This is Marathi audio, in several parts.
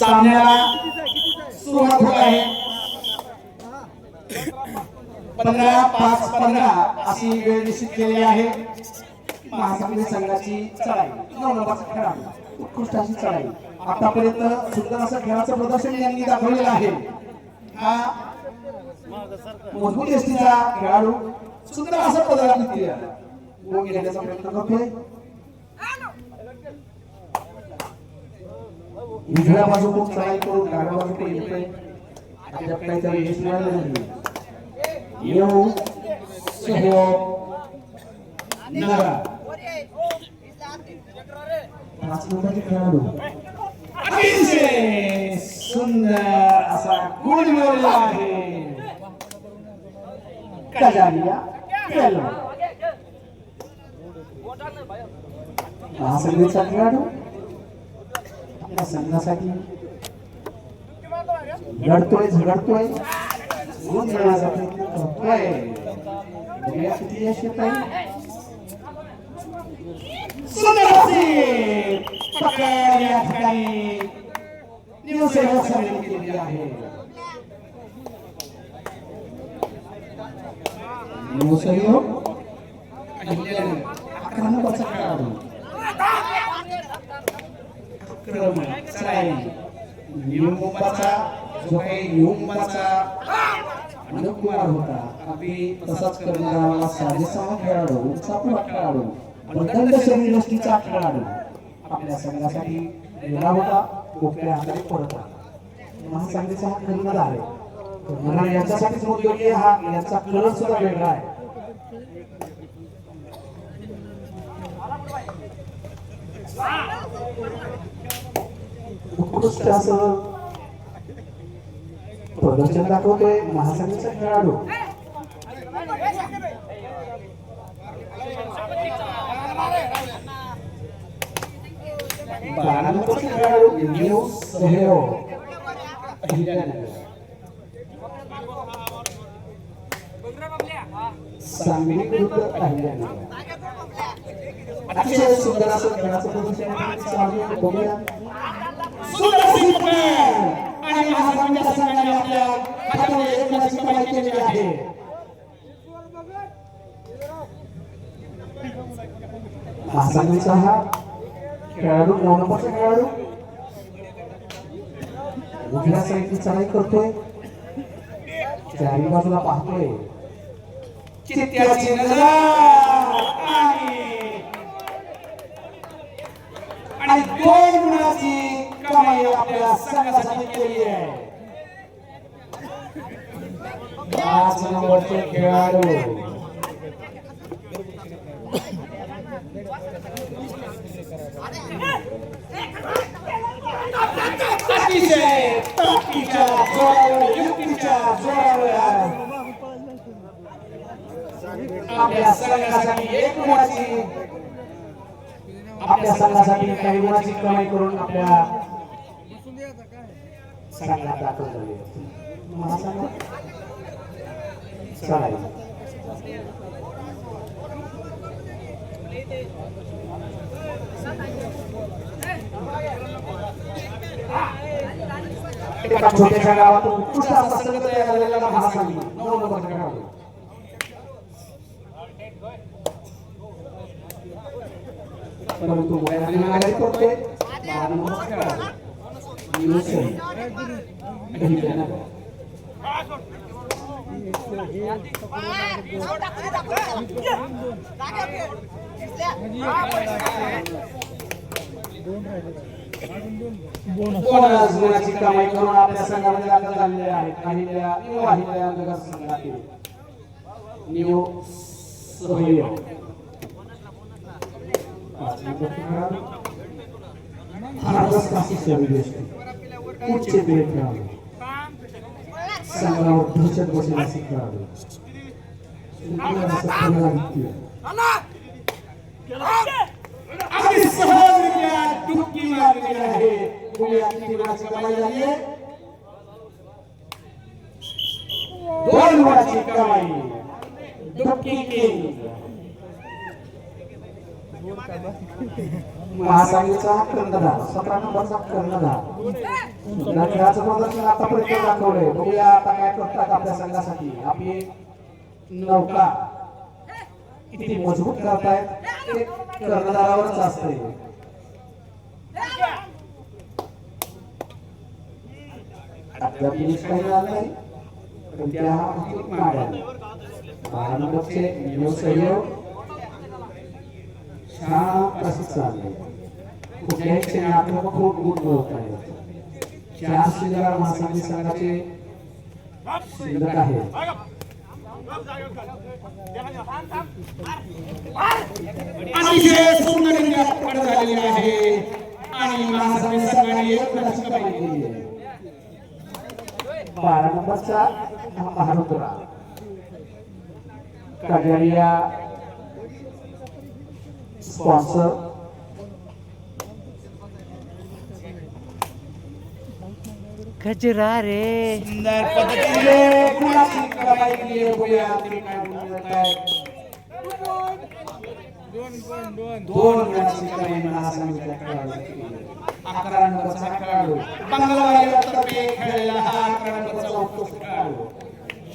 सामन्याला सुरुवात होत आहे. पंधरा पाच पंधरा अशी वेळ निश्चित केलेली आहे. महासंघ संघाची चढाई. उत्कृष्ट अशी चढाई. आतापर्यंत सुंदर असं खेळाचं प्रदर्शन यांनी दाखवलेलं आहे. हा मजबूत एसटीचा खेळाडू सुंदर असं पदरात घेण्याचा प्रयत्न करतोय. उजव्या बाजूकडून चढाई करून डाव्या बाजूकडे येतोय. अद्याप काही त्याला यश मिळालं नाही. येऊ. सहयोग. नगरा पाच नंबरचे खेळाडू. अतिशय सुंदर असा गुण मिळवला आहे. कजारिया केलो महासंघाचा खेळाडू. आपल्या संघासाठी लढतोय झगडतोय. गुण मिळवण्याचा प्रयत्न करतोय बघूया किती यश येत आहे पकड या ठिकाणी. समिती केलेली आहे. अकरा नंबरचा खेळाडू. आक्रमक चढाई जो काही न्यू मुंबाचा अनुकुमार होता अगदी तसाच करणारा साजेसा खेळाडू उंचापुरा खेळाडू प्रदंड शरीर गोष्टीचा खेळाडू आपल्या संघासाठी गेला होता कोपऱ्या हाताने परत आला. महासंघाचा हा कर्णधार आहे. कर्णधार याच्यासाठीच उपयोगी आहे हा याचा कलर सुद्धा वेगळा आहे. Wow! उत्कृष्ट असं प्रदर्शन दाखवतोय महासंघाचा खेळाडू बारा नंबरचा खेळाडू न्यू सहयोग अहिल्यानगर सांगली विरुद्ध अहिल्यानगर अतिशय सुंदर असं खेळाचं प्रदर्शन चालू आहे. बघूया सुंदर अशी पकड आणि महासंघाच्या संघाने आपल्या हाताने एक गुणाची कमाई केलेली आहे महासंघाचा हा खेळाडू खेळाडू. उजव्या साईडची चढाई करतोय. चारी बाजूला पाहतोय. आणि दोन गुणाची कमाई आपल्या संघासाठी केली आहे. पाच नंबरचे खेळाडू. अतिशय ताकदीच्या जोरावर युक्तीच्या जोरावर आपल्या संघासाठी एक गुणाची आपल्या संघासाठी काही गुणाची कमाई करून आपल्या संघात दाखल झाले महासंघ चालेल एका छोट्याशा गावातून उत्कृष्ट असा संघ तयार झालेला महासंघ नऊ नंबरचा खेळाडू परंतु वयाने माघारी पडतोय बारा नंबरचा खेळाडू युनुसन. अहिल्यानगर. बोनस. कमाई करून आपल्या संघामध्ये दाखल झालेले आहेत अहिल्या न्यू अहिल्या नगर संघातील न्यू सहयोग. पाच नंबरचे संघावर दहशत बसेल असे टुक्की मारलेली आहे. झाली आहे? दोन वर्षी कमाई. डुबकी महासागरीचा कर्णधार सतरा नंबरचा कर्णधार. प्रदर्शन आतापर्यंत दाखवलंय. बघूया आता काय करतात आपल्या संघासाठी. आपली नौका किती मजबूत करतायत. ते कर्णधारावरच असते. अद्याप फिनिश काही झालं नाही पण त्या हातीत माड्या बारा नंबरचे नियो सहयोग छान असं चाललंय कुठल्याही क्षणी खूप गुण मिळत आहे. चार शिल्लक महासंघी संघाचे शिल्लक आहे. अतिशय सुंदर पड झालेली आहे आणि महासंघी संघाने एक प्रश्न पाहिजे बारा नंबरचा महारुद्रा. कगरिया स्पॉन्सर खजरा रे सुंदर पद्धतीने गुलाबी कमाई केली. आहे बघूया ते काय म्हणत आहे. दोन गुणाची कमाई मला सांगितलं खेळाडू अकरा नंबरचा हा खेळाडू. बंगलादेशातर्फे खेळलेला हा अकरा नंबरचा उत्कृष्ट खेळाडू.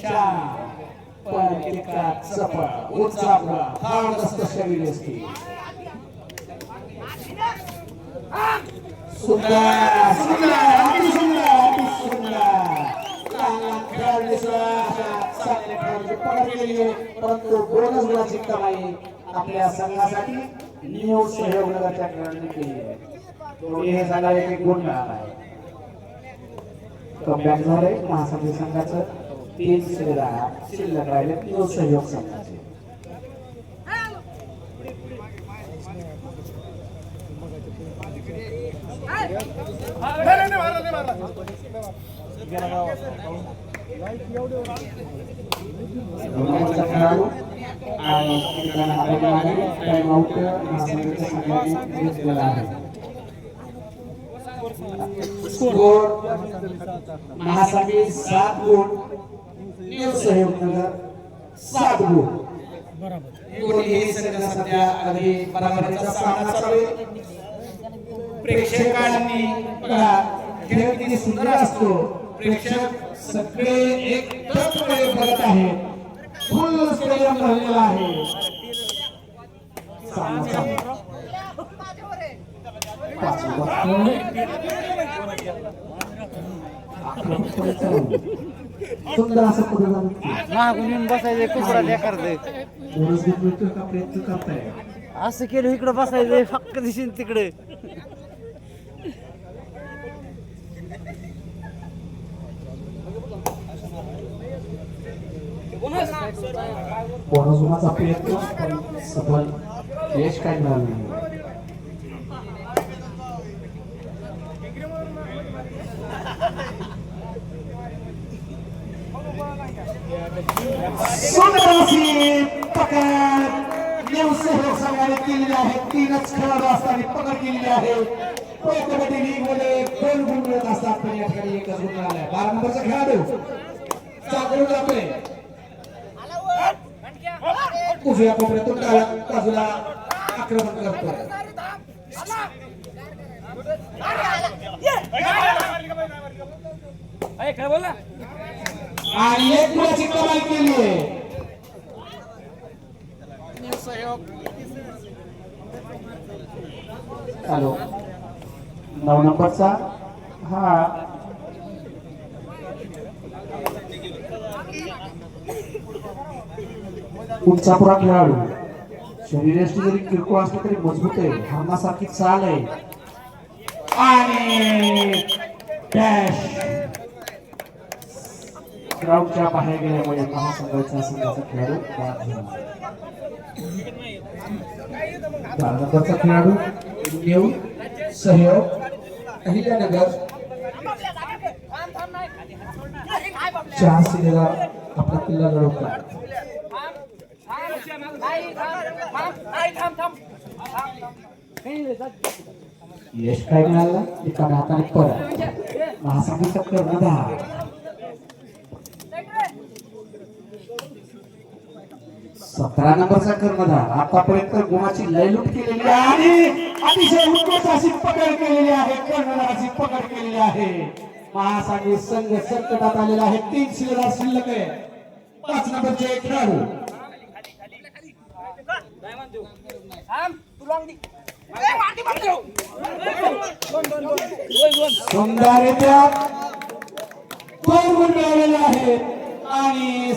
शाम पण तितका चपळ उंचापला फावडस्त शरीर असते सुंदर सुंदर अति सुंदर अति सुंदर. चांगला खेळाडू दिसला अशा चांगल्या खेळाडूची पकड परंतु बोनस गुणाची कमाई आपल्या संघासाठी न्यू सहयोग नगरच्या खेळाडूंनी केली आहे. दोन्ही हे संघाला एक गुण मिळाला आहे. कमबॅक झालंय महासंघ संघाचं. तीन शिल्लक शिल्लक राहिले न्यू सहयोग संघाचे. दोघांचा खेळाडू आणि एकाला हाताला आहे टाइम आउट महासंघाच्या संघाने घेतलेला आहे स्कोर महासंघी सात गुण न्यू सहयोग नगर सात गुण दोन्ही हे संघ सध्या अगदी बराबरीचा सामना चालू आहे प्रेक्षकांनी बघा खेळ किती सुंदर असतो प्रेक्षक सगळे बघत आहेत. फुल स्टेडियम भरलेला आहे. सुंदर असं पुढे जाऊन मागून येऊन बसायचं कुकरा बेकार बोनस घेतलं का प्रयत्न करताय? असं केलं इकडं बसायचं फक्त दिसेल तिकडे. बोनस प्रयत्न पण सफल यश काय मिळालं नाही. केलेली आहे. तीनच खेळाडू असताना पकड केलेली आहे. प्रो कबड्डी लीगमध्ये दोन गुण मिळत असतात. पण या ठिकाणी एकच गुण मिळाला बारा नंबरचा खेळाडू जातोय. उजव्या कोपऱ्यातून डाव्या बाजूला आक्रमण करतो आणि एक गुणाची कमाल केली आहे. हॅलो. नऊ नंबरचा. हा. उंचापुरा खेळाडू. शरीराची जरी किरकोळ असलं तरी मजबूत आहे. हरणासारखी चाल आहे. आणि डॅश. ग्राउंडच्या बाहेर गेल्यामुळे महासंघाचा संघाचा खेळाडू बाद झाला. नंबरचा खेळाडू देऊ सहयोग अहिल्यानगर चार सिनेला आपला किल्ला लढवला. यश काय मिळालं? एका हाताने परत महासंघाचा कर्णधार सतरा नंबरचा कर्णधार आतापर्यंत गुणाची लयलूट केलेली आहे. आणि अतिशय उत्कृष्ट अशी पकड केलेली आहे. कर्णधाराची पकड केलेली आहे. महासागरी संघ संकटात आलेला आहे. तीन शिलेदार शिल्लक आहे. पाच नंबरचे खेळाडू. मिळालेले आणि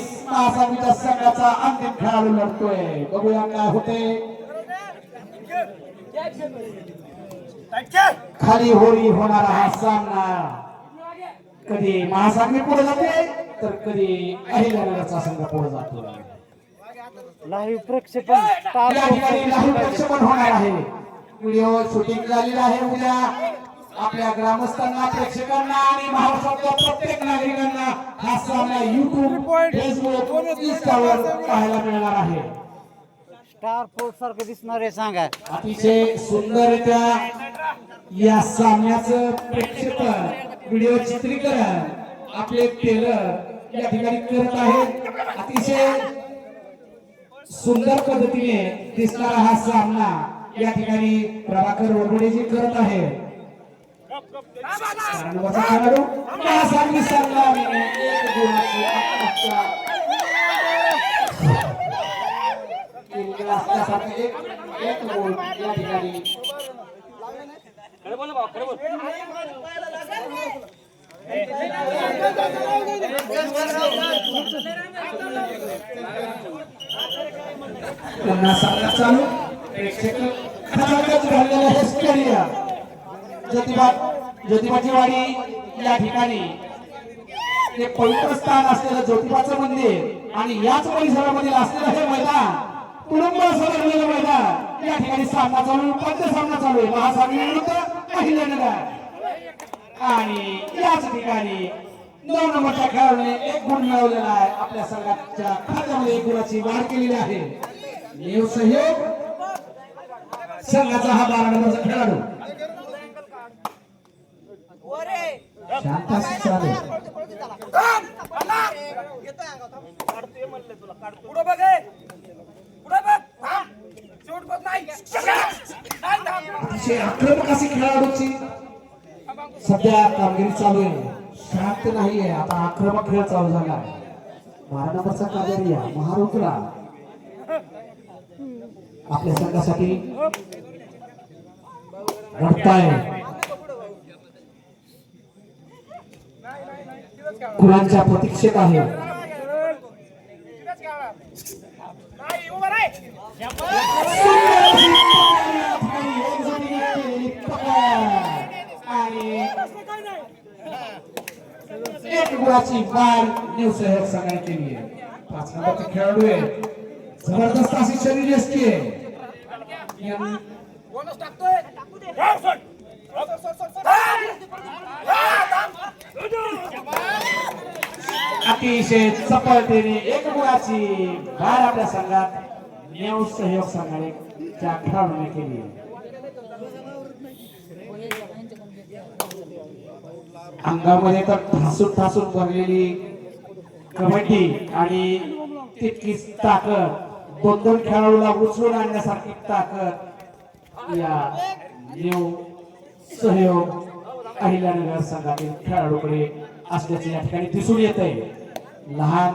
संघाचा अंतिम खेळाडू लढतोय. बघूया काय होते. खाली होरी होणारा हा सामना. कधी महासागरी पुढे जाते तर कधी अहिल्यानगरचा संघ पुढे जातो लाईव्ह प्रक्षेपण या ठिकाणी लाईव्ह प्रक्षेपण होणार आहे. व्हिडिओ शूटिंग झालेलं आहे उद्या. आपल्या ग्रामस्थांना प्रेक्षकांना आणि महाराष्ट्रातल्या प्रत्येक नागरिकांना हा सामना युट्यूब फेसबुक इंस्टावर पाहायला मिळणार आहे. स्टार पोर्ट सारखं दिसणार आहे सांगा. अतिशय सुंदररित्या या सामन्याचं प्रेक्षेपण व्हिडिओ चित्रीकरण आपले टेलर या ठिकाणी करत आहेत अतिशय सुंदर पद्धतीने दिसणारा हा सामना या ठिकाणी प्रभाकर वरवडे जी करत आहे. एक एक गोल. या ठिकाणी. त्यांना सामना चालू. प्रेक्षक खचाखच भरलेलं ज्योतिबा ज्योतिबाची वाडी या ठिकाणी. ते पवित्र स्थान असलेलं ज्योतिबाचं मंदिर आणि याच परिसरामध्ये असलेलं हे मैदान तुडुंब सजवलेलं मैदान या ठिकाणी सामना चालू पंच सामना चालू आहे. महासागरी विरुद्ध अहिल्यानगर आणि याच ठिकाणी नऊ नंबरच्या खेळाडूने एक गुण मिळवलेला आहे. आपल्या संघाच्या खात्यामध्ये एक गुणाची वाढ केलेली आहे. नेव सहयोग. संघाचा हा बारा नंबरचा खेळाडू. अतिशय आक्रमक अशी खेळाडूची सध्या कामगिरी चालू आहे. शांत नाहीये. आता आक्रमक खेळ चालू झाला. आहे बारा नंबरचा कादरिया महारुद्रा आपल्या संघासाठी लढताय कुरांच्या प्रतीक्षेत आहे. नाही आणि एक गुणाची बार न्यू सहयोग सांगायला केली आहे पाच नंबरचे खेळाडू आहे जबरदस्त अशी शरीर असते बोनस टाकतोय. हा, सोड. सोड, सोड, सोड, सोड. हा, थांब. अतिशय चपळतेने एक गुणाची बार आपल्या संघात न्यू सहयोग संघाने त्या खेळाडूने केली आहे. अंगामध्ये तर ठासून ठासून भरलेली कबड्डी आणि तितकीच ताकद. दोन दोन खेळाडूला उचलून आणण्यासारखी ताकद. या न्यू सहयोग अहिल्यानगर संघातील खेळाडूकडे असल्याचे या ठिकाणी दिसून येत आहे लहान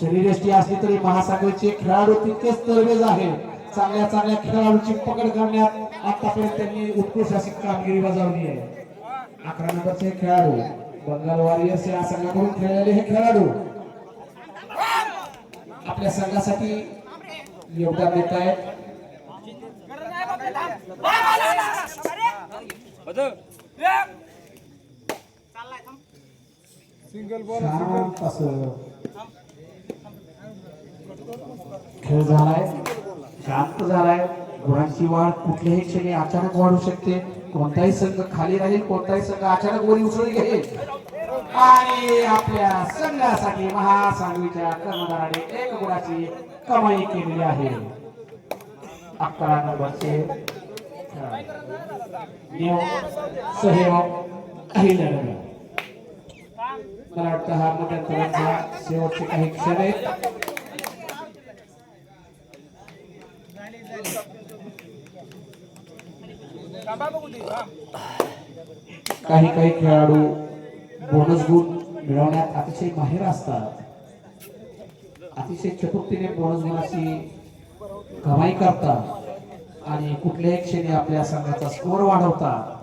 शरीरयष्टी असली तरी महासागरचे खेळाडू तितकेच तरबेज आहेत. चांगल्या चांगल्या खेळाडूची पकड करण्यात आतापर्यंत त्यांनी उत्कृष्ट अशी कामगिरी बजावली आहे. अकरा नंबरचे खेळाडू. बंगाल वॉरियर्स या संघाकडून खेळलेले हे खेळाडू. आपल्या संघासाठी योगदान देत आहेत. शांत असं. खेळ झालाय. शांत झालाय. गुणांची वाढ कुठल्याही क्षणी अचानक वाढू शकते. कोणताही संघ खाली राहील कोणताही संघ अचानक वरी उचलून घेईल. आणि आपल्या संघासाठी महासांगवीच्या कर्णधाराने एक गुणाची कमाई केलेली आहे. अकरा नंबरचे. सहयोग अहिल्यानगर मला वाटतं हा मध्यंतरांचा शेवटचे काही क्षण आहेत. काही काही खेळाडू बोनस गुण मिळवण्यात अतिशय माहिर असतात. अतिशय चतुर्थीने बोनस गुणाची कमाई करतात आणि कुठल्याही क्षणी आपल्या संघाचा स्कोर वाढवतात.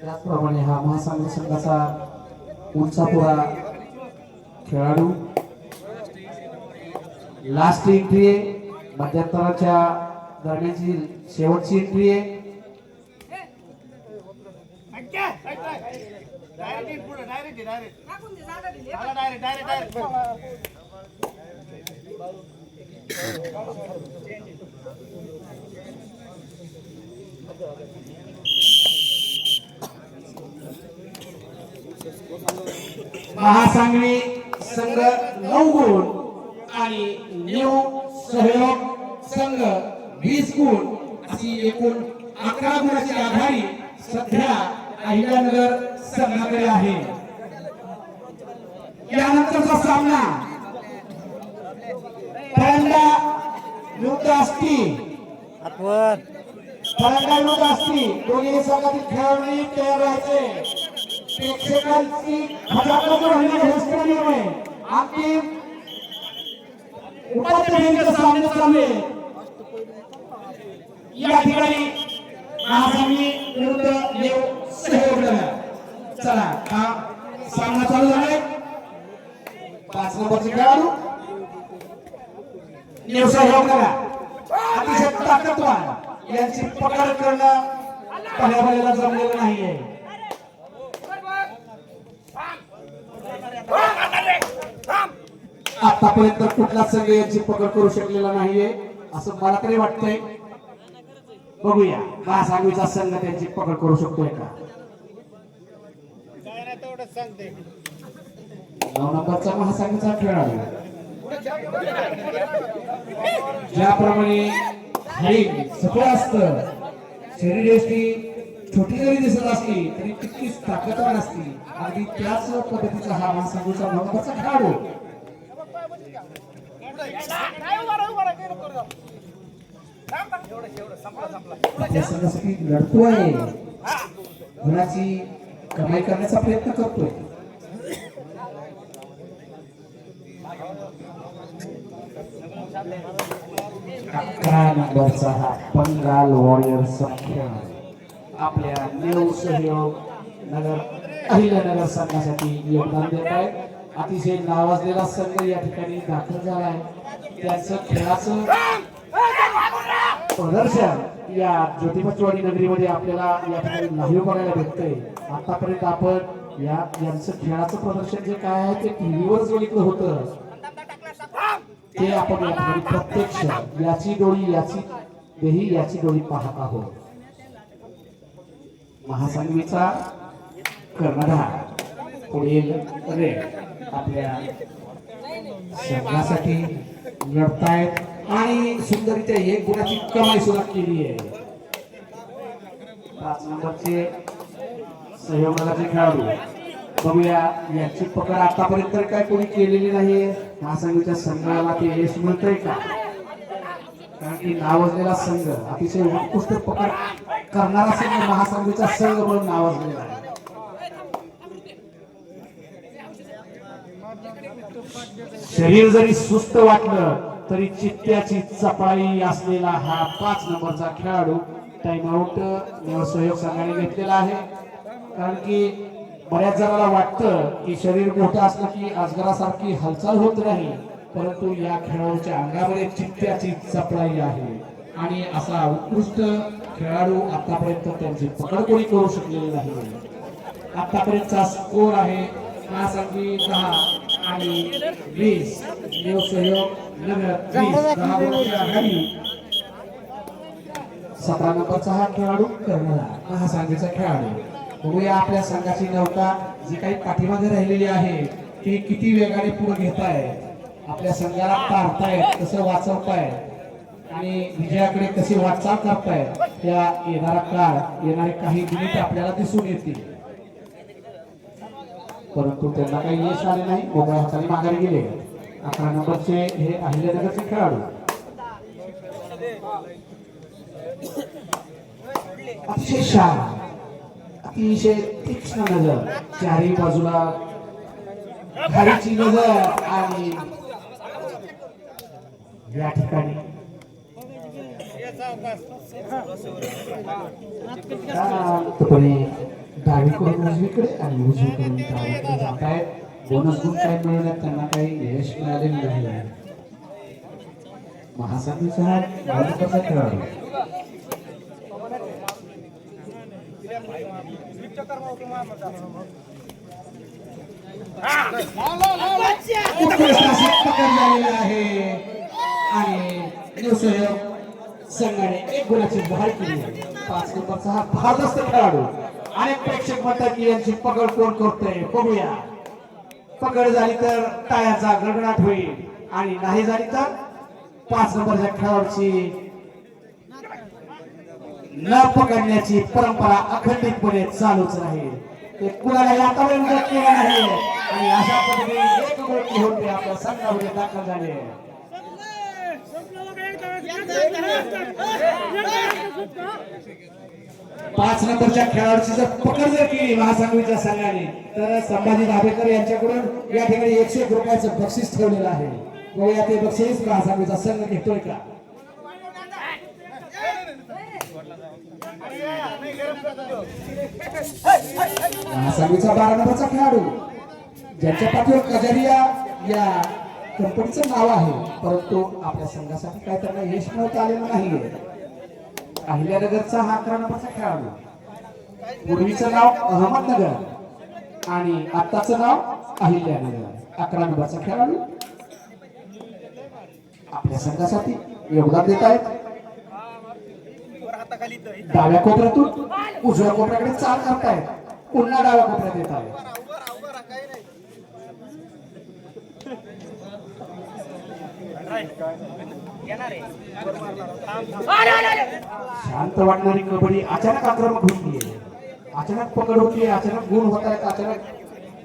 त्याचप्रमाणे हा महासंघ संघाचा उंचापुरा खेळाडू. लास्ट एंट्री मध्यंतराच्या दरम्यानची शेवटची एंट्री आहे. डायरेक्ट पुढे direct direct direct direct direct Mahasangvi संघ नऊ गुण आणि न्यू सहयोग संघ वीस गुण अशी एकूण अकरा गुणाची आघाडी सध्या अहिल्यानगर संघाकडे आहे. यानंतरचा सामना पहिल्यांदा युद्ध असती हातवर फलंदाज विरुद्ध असती दोन्ही संघातील खेळाडू तयार राहायचे. प्रेक्षकांची हजारो अंतिम उपाध्यक्षांचा सामना चालू आहे. या ठिकाणी महासामी विरुद्ध देव सहयोग चला हा सामना चालू झालाय. पाच नंबरचे खेळाडू. देव सहयोग करा अतिशय ताकदवान यांची पकड करणं पहिल्या जमलेलं नाहीये. आतापर्यंत कुठला संघ यांची पकड करू शकलेला नाहीये असं मला तरी वाटतंय. बघूया. महासागरीचा संघ त्यांची पकड करू शकतोय का? नऊ नंबरचा महासागरीचा खेळाडू. ज्याप्रमाणे सफळ असतं शरीरयष्टी छोटी जरी दिसत असली तरी तितकीच ताकदवान असती. अगदी त्याच पद्धतीचा हा महासागरीचा नंबरचा खेळाडू. काय उभा राहा, उभा लढतोय गुणाची कमाई करण्याचा प्रयत्न करतोय. अकरा नंबरचा हा बंगाल वॉरियर संख्या. आपल्या न्यू सहयोग नगर अहिल्यानगर संघासाठी योगदान देत आहे. अतिशय नावाजलेला संघ या ठिकाणी दाखल झाला आहे. त्यांचं खेळाचं प्रदर्शन या ज्योतिबचवाडी नगरीमध्ये आपल्याला या ठिकाणी लाईव्ह बघायला भेटतंय. आतापर्यंत आपण या यांचं खेळाचं प्रदर्शन जे काय आहे ते टीव्हीवर बघितलं होतं ते आपण या ठिकाणी प्रत्यक्ष याची डोळी याची देही याची डोळी पाहत आहोत. महासंघवीचा कर्णधार पुढील रे आपल्या संघासाठी लढतायत. आणि सुंदरीच्या एक गुणाची कमाई सुद्धा केली आहे. पाच नंबरचे सहयोगाचे खेळाडू. बघूया याची पकड आतापर्यंत तर काय कोणी केलेली नाहीये. महासंघाच्या संघाला ते यश मिळतंय का? कारण की नावाजलेला संघ अतिशय उत्कृष्ट पकड करणारा संघ महासंघाचा संघ म्हणून नावाजलेला आहे. शरीर जरी सुस्त वाटलं तरी चित्त्याची चपळाई असलेला हा पाच नंबरचा खेळाडू टाइम आउट सहयोग संघाने घेतलेला आहे. कारण की बऱ्याच जणांना वाटतं की शरीर मोठं असलं की अजगरासारखी हालचाल होत नाही परंतु या खेळाडूच्या अंगामध्ये चित्त्याची चपळाई आहे. आणि असा उत्कृष्ट खेळाडू आतापर्यंत त्यांची पकड कोणी करू शकलेली नाही. आतापर्यंतचा स्कोर आहे महासंघी दहा आणि वीस. देव सहयोग सतरा नंबरचा हा खेळाडू करणारा सांगेचा खेळाडू. बघूया आपल्या संघाची नौका जी काही पाठीमागे राहिलेली आहे ती किती वेगाने पुढे घेत आहे आपल्या संघाला तारतायत कसं वाचवतायत. आणि विजयाकडे कशी वाटचाल करतायत त्या येणारा काळ येणारे काही मिनिट आपल्याला दिसून येतील. परंतु त्यांना काही यश आले नाही मोकळ्या हाताने माघारी गेले. अकरा नंबरचे हे अहिल्यानगरचे खेळाडू अतिशय शांत अतिशय तीक्ष्ण नजर चारही बाजूला खारीची नजर आणि या ठिकाणी शांतपणे डावीकडून उजवीकडे आणि उजवीकडून डावीकडे जात आहेत बोनस खूप काय मिळवण्यात त्यांना काही यश मिळालेलं नाही. महासंघाचा हा भारताचा खेळाडू आहे. आणि संघाने एक गुणाची बहाल केली. पाच नंबरचा हा भारदस्त खेळाडू. अनेक प्रेक्षक म्हणतात की यांची पकड कोण करतोय? बघूया. पकड झाली तर टाळ्याचा गडगडाट होईल आणि नाही झाली तर पाच नंबरच्या खेळाडूची न पकडण्याची परंपरा अखंडितपणे चालूच राहील ते कुणालाही आतापर्यंत केलं नाही आणि अशा पद्धतीने एक गोल होते आपल्या संघामध्ये दाखल झाले पाच नंबरच्या खेळाडूची जर पकड जर केली महासंघवीच्या संघाने तर संभाजी दाभेकर यांच्याकडून या ठिकाणी एकशे एक रुपयाचं बक्षीस ठेवलेलं आहे. बघूया ते बक्षीस महासंघवीचा संघ घेतोय का? महासंघवीचा बारा नंबरचा खेळाडू ज्यांच्या पाठीवर कजारिया या कंपनीचं नाव आहे परंतु आपल्या संघासाठी काय त्यांना यश मिळवता आलेलं नाहीये. अहिल्यानगरचा हा अकरा नंबरचा खेळाडू. पूर्वीचं नाव अहमदनगर आणि आत्ताचं नाव अहिल्यानगर. अकरा नंबरचा खेळाडू. आपल्या संघासाठी योगदान देत आहेत. डाव्या कोपऱ्यातून उजव्या कोपऱ्याकडे चाल करतायत. पुन्हा डाव्या कोपऱ्यात येत आहेत. शांत वाटणारी कबड्डी अचानक आक्रमक होती अचानक पकड होती अचानक गुण होत आहेत अचानक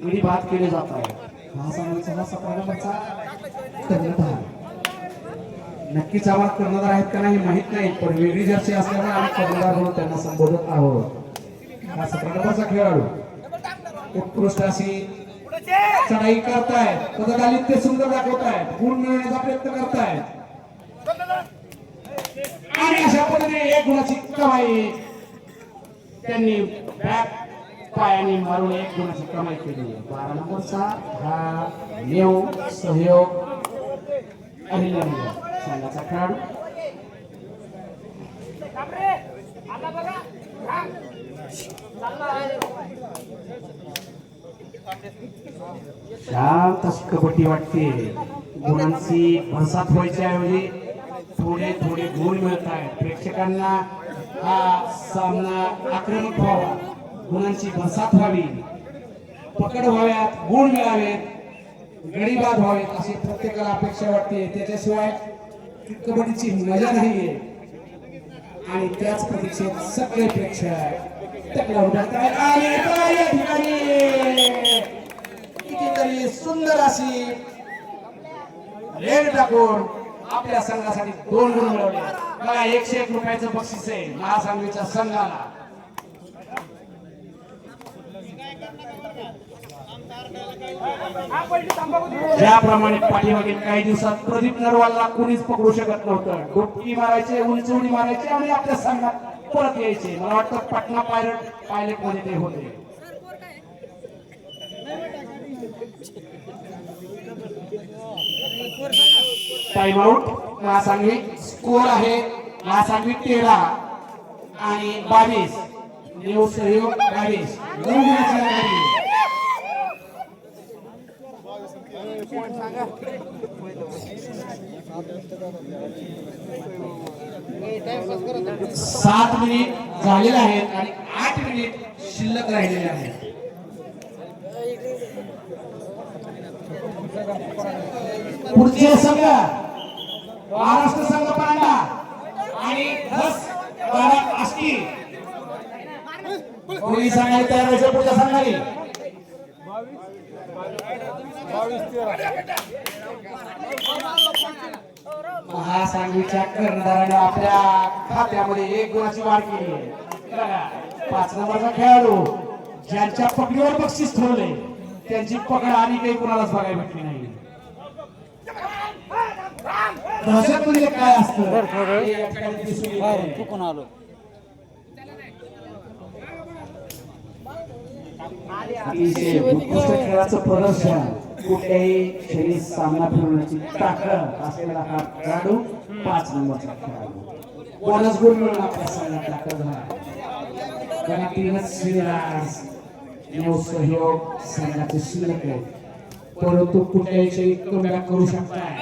गडी बाद केले जात आहे हा कर्णधार. नक्कीच आम्हाला कर्णधार आहेत का नाही माहीत नाही पण वेगळी जर्सी असल्यामुळे आम्ही कर्णधार म्हणून त्यांना संबोधत आहोत. हा नंबरचा खेळाडू. उत्कृष्ट अशी चढाई करतायत पदकालित सुंदर दाखवतायत गुण मिळवण्याचा प्रयत्न करतायत. आणि अशा पद्धतीने एक गुणाची कमाई त्यांनी बॅक पायाने मारून एक गुणाची कमाई केली. बारा नंबरचा हा नेव सहयोग अहिल्यानगर संघाचा खेळाडू. शांत कबड्डी वाटते. गुणांची भरसात व्हायच्या ऐवजी थोडे थोडे गुण मिळत आहेत. प्रेक्षकांना हा सामना आक्रमक व्हावा. गुणांची भरसात व्हावी. पकड व्हाव्यात गुण मिळावेत. गडीबाद व्हावेत अशी प्रत्येकाला अपेक्षा वाटते. त्याच्याशिवाय कबड्डीची मजा नाहीये. आणि त्याच प्रतीक्षेत सगळे प्रेक्षक टकला उडत आहेत आणि या ठिकाणी कितीतरी सुंदर अशी रेड टाकून आपल्या संघासाठी दोन गुण मिळवले बघा एकशे एक रुपयाचं बक्षीस आहे महासंघाच्या संघाला. ज्याप्रमाणे पाठीमागील काही दिवसात प्रदीप नरवालला कोणीच पकडू शकत नव्हतं. डुबकी मारायचे उंच उडी मारायचे आणि आपल्या संघात परत यायचे. मला वाटतं पटना पायलट पायलटमध्ये ते होते. टाइम आउट महासांगवी स्कोर आहे. महासांगवी तेरा आणि बावीस. न्यू सहयोग बावीस. सात मिनिट झालेले आहेत आणि आठ मिनिट शिल्लक राहिलेले आहेत. पुढचे संघ महाराष्ट्र संघ पांडा आणि धस बारा आष्टी. कोणी सांगायला तयार व्हायचं पुढच्या संघाने? महासांगीच्या कर्णधाराने आपल्या खात्यामध्ये एक गुणाची वाढ केली. आहे पाच नंबरचा खेळाडू ज्यांच्या पकडीवर बक्षीस ठेवले त्यांची पकड आणि काही कुणालाच बघायला भेटली नाही. दहशत म्हणजे काय असतं. चुकून आलो. अतिशय उत्कृष्ट खेळाचं प्रदर्शन. कुठल्याही खेळी सामना फिरवण्याची ताकद असलेला हा खेळाडू पाच नंबरचा खेळाडू. बोनस गुण मिळून आपल्या संघात ताकद त्यांना तीनच श्रीराज नेव सहयोग संघाचे शिल्लक परंतु कुठल्याही कमबॅक करू शकताय.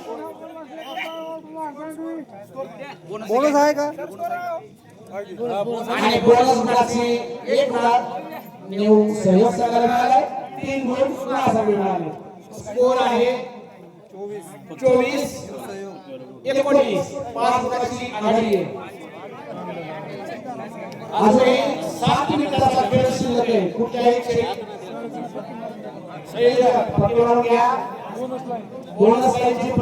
ठिकाणी महासभेच्या कर्मचाऱ्यांनी शेवटचा खेळाडू आहे अकरा नंबरचा खेळाडू आहे बघूया काय होते खालीचं लक्ष दे पाय खाली बस खाली आणि उलटाचं पकड झालेली आहे आणि महासभेला सगळे तीन गुण मिळाले आणि बोनस बोलत आहे का आणि बोनस गुणाची एक गुणात नेऊ सहयोग संघाला मिळालाय. तीन गुण महासभेला मिळाले? स्कोर आहे चोवीस एकोणीस पाच गुणाची आघाडी आहे. अजूनही सात मिनिटाचा खेळ शिल्लक आहे. कुठल्याही खेळी पकडून घ्या. बोनस लाईनची